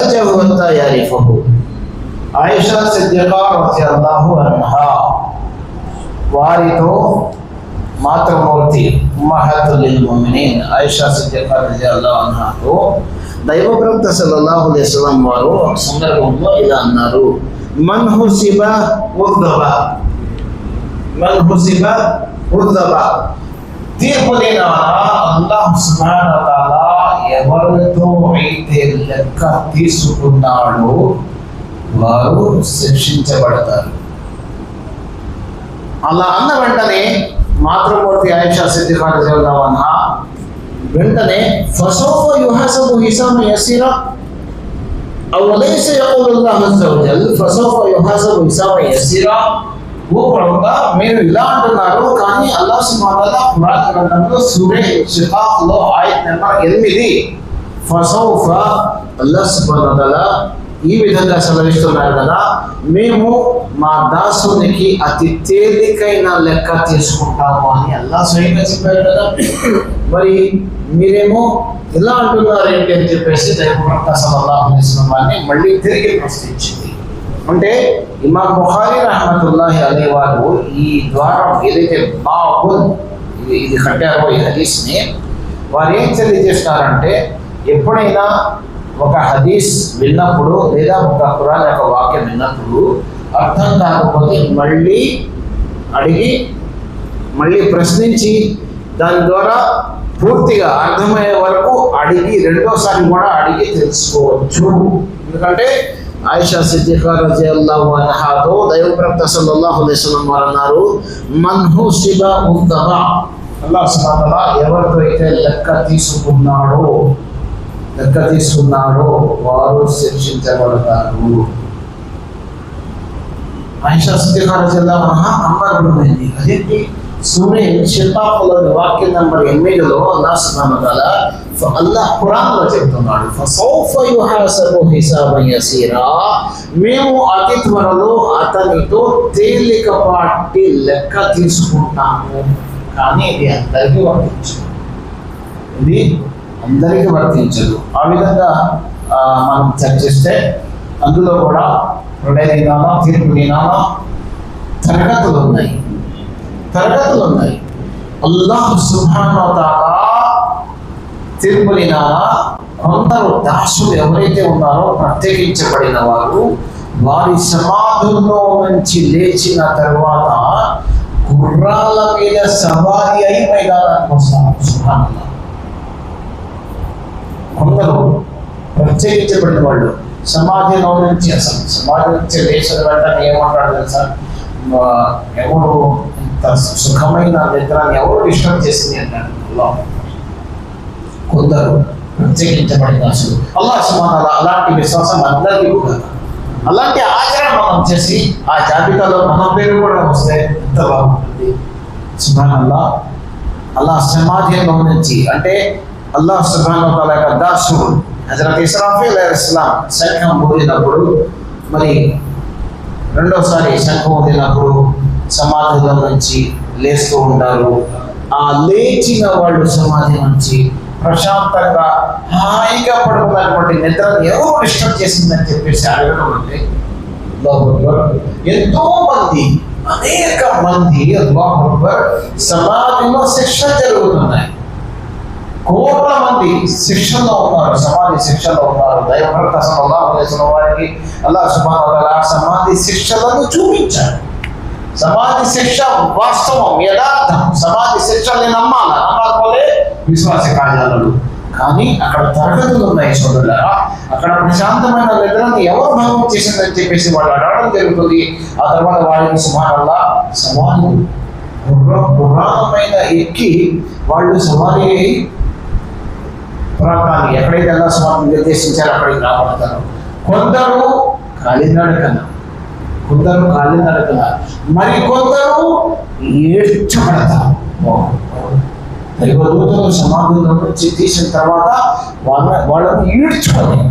حتى يعرفه ఆయిషా సిద్దికా రజియల్లాహు అన్హా వారితో మాతృమూర్తి ఉమ్మహతుల్ ముమినీన్ ఆయిషా సిద్దికా రజియల్లాహు అన్హాతో దైవ ప్రవక్త సల్లల్లాహు అలైహి వసల్లం వారు ఒక సందర్భంలో ఇలా అన్నారు మన్ హుసిబ ఉద్దబ మన్ హుసిబ ఉద్దబ తీర్పు లేని అల్లాహ్ సుబ్హానహు వ తఆలా ఎవరితో అయితే లెక్క తీసుకున్నాడో వారు శిక్షించబడతారు అలా అన్న వెంటనే మాతృమూర్తి ఆయిషా సిద్ధికార జల్దావన్న వెంటనే ఫసోఫ యుహసబు హిసామ యసీరా أو ليس يقول الله عز وجل فسوف يحاسب حسابا يسيرا ఓ ప్రవక్త మీరు ఇలా అంటున్నారు కానీ అల్లా సుబ్హానహు ఖురాన్ గ్రంథంలో సూరే షిహాఫ్లో ఆయత్ నెంబర్ ఎనిమిది ఫసౌఫ అల్లా సుబ్హానహు ఈ విధంగా సెలవిస్తున్నారు కదా మేము మా దాసునికి అతి తేలికైన లెక్క తీసుకుంటాము అని అల్లా స్వయంగా చెప్పారు కదా. మరి మీరేమో ఇలా అంటున్నారు ఏంటి అని చెప్పేసి దైవప్రవక్త సల్లల్లాహు అలైహి వారిని మళ్ళీ తిరిగి ప్రశ్నించింది. అంటే ఇమాం బుఖారి రహమతుల్లాహి అలీ వారు ఈ ద్వారం ఏదైతే బాబుల్ ఇది ఇది కట్టారో ఈ హదీస్ని వారు ఏం తెలియజేస్తున్నారంటే ఎప్పుడైనా ఒక హదీస్ విన్నప్పుడు లేదా ఒక ఖురాన్ యొక్క వాక్యం విన్నప్పుడు అర్థం కాకపోతే మళ్ళీ అడిగి మళ్ళీ ప్రశ్నించి దాని ద్వారా పూర్తిగా అర్థమయ్యే వరకు అడిగి రెండోసారి కూడా అడిగి తెలుసుకోవచ్చు. ఎందుకంటే ఆయిషా సిద్దికా రజియల్లాహు అన్హాతో దైవప్రవక్త సల్లల్లాహు అలైహి వారు అన్నారు మన్హు శివ ఉందవా అల్లా సుబ్హానహు ఎవరితో అయితే లెక్క తీసుకున్నాడో లెక్క తీసుకున్నాడో వారు శిక్షించబడతారు. ఆయిషా సిద్దికా రజియల్లాహు అన్హా కంగారుపడింది అదేంటి? సూర్య షిల్పాపులోని వాక్యం నంబర్ ఎనిమిదిలో అల్లా సుబ్హానహు అల్లాహ్ ఖురాన్లో చెప్తున్నాడు ఫసౌఫ యుహాసబు హిసాబన్ యసీరా. మేము అతి త్వరలో అతనితో తేలికపాటి లెక్క తీసుకుంటాము. కానీ ఇది అందరికీ వర్తించదు. ఇది అందరికీ వర్తించదు. ఆ విధంగా మనం చర్చిస్తే అందులో కూడా ప్రళయ దినాల తీర్పు నినామా తరగతులు ఉన్నాయి. తరగతులు ఉన్నాయి. అల్లాహ్ సుబ్హానహు వ తిరుపతిన కొందరు దాసులు ఎవరైతే ఉన్నారో ప్రత్యేకించబడిన వారు వారి సమాధుల్లో నుంచి లేచిన తర్వాత గుర్రాల మీద సవారి అయి మైదానానికి వస్తారు. కొందరు ప్రత్యేకించబడిన వాళ్ళు సమాధిలో నుంచి అసలు సమాధి నుంచి లేచిన వెంటనే ఏమంటాడు తెలుసా? ఎవరు ఇంత సుఖమైన నిద్రని ఎవరు డిస్టర్బ్ చేసింది? అంటారు. అల్లాహ్. కొందరు అసలు అల్లాహ్ సుమాన అలాంటి విశ్వాసం అందరికీ కూడా అలాంటి ఆచరణ మనం చేసి ఆ జాబితాలో మన పేరు కూడా వస్తే ఎంత బాగుంటుంది. సుమాన్ అల్లా అల్లా సమాధిలో నుంచి అంటే అల్లాహ్ సుబ్హానహు వ యొక్క దాసుడు హజరత్ ఇస్రాఫీల్ ఇస్లాం శంఖం ఊదినప్పుడు మరి రెండోసారి శంఖం ఊదినప్పుడు సమాధిలో నుంచి లేస్తూ ఉంటారు. ఆ లేచిన వాళ్ళు సమాధి నుంచి ప్రశాంతంగా హాయిగా పడుకున్నటువంటి నిద్రను ఎవరు డిస్టర్బ్ చేసిందని చెప్పేసి అడగడం అంటే ఎంతో మంది అనేక మంది సమాధిలో శిక్ష జరుగుతున్నాయి. కోట్ల మంది శిక్షలో ఉన్నారు సమాధి శిక్షలో ఉన్నారు. దైవభక్త సల్లల్లాహు అలైహి వారికి అల్లా సుమారు సమాధి శిక్షలను చూపించారు. సమాధి శిక్ష వాస్తవం యథార్థం. సమాధి శిక్షల్ని నమ్మాలి? నమ్మకపోతే విశ్వాస కార్యాలు కానీ అక్కడ తరగతులు ఉన్నాయి సోదరులారా. అక్కడ ప్రశాంతమైన నిద్రని ఎవరు భంగం చేసిందని చెప్పేసి వాళ్ళు అడగడం జరుగుతుంది. ఆ తర్వాత వాళ్ళని సుమారల్లా సవాలు పురాణమైన ఎక్కి వాళ్ళు సవారీ అయి ప్రాంతాన్ని ఎక్కడైతే అల్లా స్వామి నిర్దేశించారో అక్కడికి రాబడతారు. కొందరు కాలినడకన. కొందరు కాలినడకన మరి కొందరు ఏడ్చబడతారు దైవదూతలు సమాధుల నుంచి తీసిన తర్వాత వాళ్ళ వాళ్ళని ఈడ్చుకొని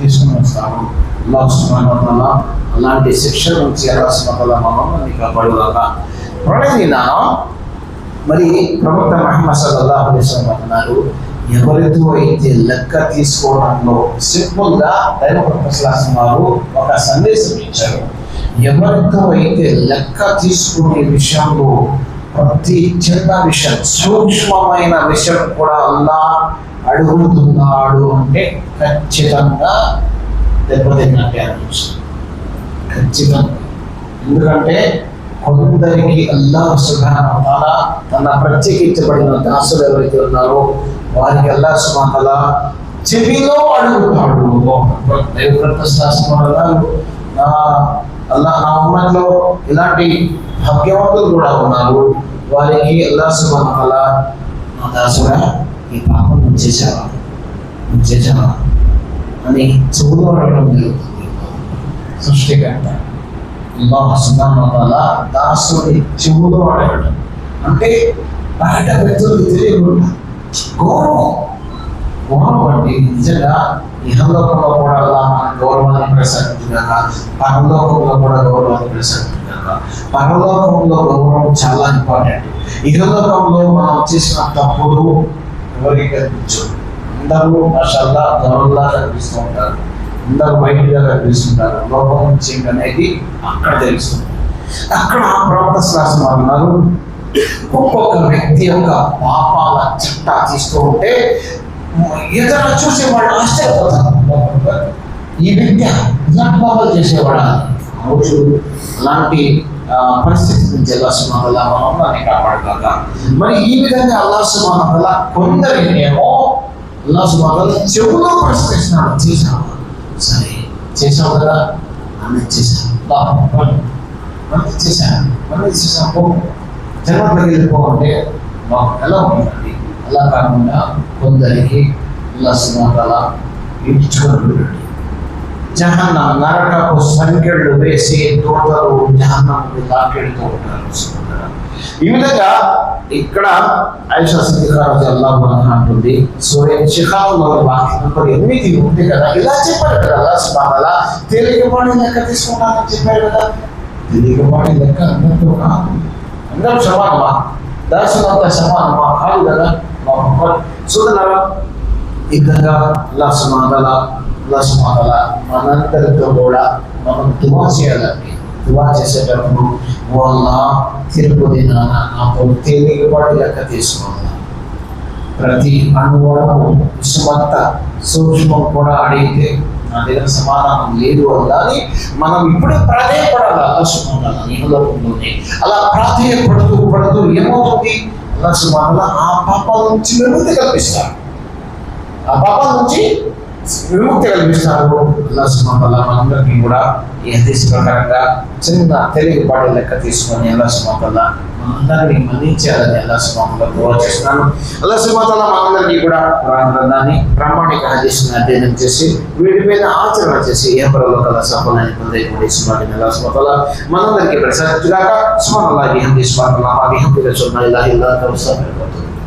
తీసుకుని వస్తాము. అల్లాహ్ సుబ్హానహు వ అలాంటి శిక్ష నుంచి అల్లాహ్ మమ్మల్ని కాపాడుదాక ప్రళయ మరి ప్రవక్త మహమ్మద్ సల్లల్లాహు అలైహి అన్నారు ఎవరితో అయితే లెక్క తీసుకోవడంలో సింపుల్గా దైవ ప్రొఫెసర్ వారు ఒక సందేశం ఇచ్చారు. ఎవరితో అయితే లెక్క తీసుకునే విషయంలో ప్రతి చిన్న విషయం సూక్ష్మమైన విషయం కూడా అల్లా అడుగుతున్నాడు అంటే ఖచ్చితంగా దెబ్బతిన్నట్టే అనిపిస్తుంది. ఖచ్చితంగా. ఎందుకంటే కొందరికి అల్లా సుఖాన తన ప్రత్యేకించబడిన దాసులు ఎవరైతే ఉన్నారో వారికి అల్లా సుమాతల చెవిలో అడుగుతాడు. దేవవ్రత శాస్త్రం అన్నారు నా అల్లా నా ఉమ్మట్లో ఇలాంటి భాగ్యవంతులు కూడా ఉన్నారు. వారికి అల్లా సుమాతల నా దాసుగా ఈ పాపం చేశావా? చేసావా అని చెవులో జరుగుతుంది. సృష్టికర్త అల్లాహ్ సుబ్హానహు వ దాసుని చెవులో అడగడం. అంటే బయట వ్యక్తులకు తెలియకుండా గౌరవం. గౌరవం అంటే నిజంగా ఇహలోకంలో కూడా అలా మన గౌరవాన్ని ప్రసాదించగాక పరలోకంలో కూడా గౌరవాన్ని ప్రసాదించగాక పరలోకంలో గౌరవం చాలా ఇంపార్టెంట్ ఇహలోకంలో మనం చేసిన తప్పులు ఎవరికి కనిపించవు అందరూ మషల్లా గౌరవంలా కనిపిస్తూ ఉంటారు. అందరూ బయటగా కనిపిస్తుంటారు. లోపం నుంచి అనేది అక్కడ తెలుస్తుంది. అక్కడ ప్రవర్త శాస్త్రం అన్నారు. ఒక్కొక్క వ్యక్తి యొక్క పాపాల చిట్టా తీస్తూ ఉంటే ఇతర చూసే వాళ్ళు ఆశ్చర్యపోతారు. ఈ వ్యక్తి ఇలాంటి పాపాలు చేసేవాడా? రోజు అలాంటి పరిస్థితి నుంచి అల్లా సుమానల్లా మనం దాన్ని కాపాడగాక మరి ఈ విధంగా అల్లా సుమానల్లా కొందరినేమో అల్లా సుమానల్లా చెవులో ప్రశ్నిస్తున్నాడు. చేశాను సరే. చేశావు కదా? అన్నీ చేశాను మళ్ళీ చేశాను మళ్ళీ చేశాను పో. జన్మలోకి వెళ్ళిపోవంటే ఎలా ఉంటుంది అలా కాకుండా కొందరికి అల్లా సుమానల్లా ఇచ్చుకొని నరకపు సంఖ్యలు వేసి తోటలు జహన్నకు దాకెళ్తూ ఉంటారు. ఈ విధంగా ఇక్కడ ఐషా సిద్ధికారు అల్లాహ్ అంటుంది సూర్య శిఖాలో వాక్యం నెంబర్ ఎనిమిది ఉంది కదా. ఇలా చెప్పారు కదా అలా సుబాలా తెలియవాణి లెక్క తీసుకున్నానని చెప్పారు కదా. తెలియవాణి లెక్క అందరితో కాదు అందరూ సమానమా? దాసులంతా సమానమా? కాదు కదా. మా సోదరా ఈ విధంగా అల్లా సుమాతల అల్లా సుమాతల మనందరితో కూడా మనం దువా చేయాలండి దువా చేసేటప్పుడు వాళ్ళ తిరుపతి నాన్న నాకు తేలికపాటి లెక్క తీసుకోవాలి ప్రతి అణువణము విషమంత సూక్ష్మం కూడా అడిగితే నా దగ్గర సమాధానం లేదు అని మనం ఇప్పుడే ప్రాధేయపడాలి అల్లా సుమాతల నిహలోకంలోనే అలా ప్రాధేయపడుతూ పడుతూ ఏమవుతుంది అల్లా సుమాతల ఆ పాపాల నుంచి విముక్తి కల్పిస్తారు. ఆ పాపం నుంచి విముక్తి కల్పిస్తారు అల్లా సుమాతల మనందరికీ కూడా ఈ హదీస్ ప్రకారంగా చిన్న తెలివిపాటి లెక్క తీసుకొని అల్లా సుమాతల మనందరినీ మన్నించాలని అల్లా సుమాతల దువా చేస్తున్నాను అల్లా సుమాతల మనందరికీ కూడా ఖురాన్ గ్రంథాన్ని ప్రామాణిక హదీస్ని అధ్యయనం చేసి వీటి మీద ఆచరణ చేసి ఏ పరలో కల సఫలాన్ని పొందేటువంటి సుమాని అల్లా సుమాతల మనందరికీ ప్రసాదించుగాక సుమాన్ అల్లాహి హంది సుమాన్ అల్లాహి హంది రసూల్ ఇల్లాహి ఇల్లా తవసల్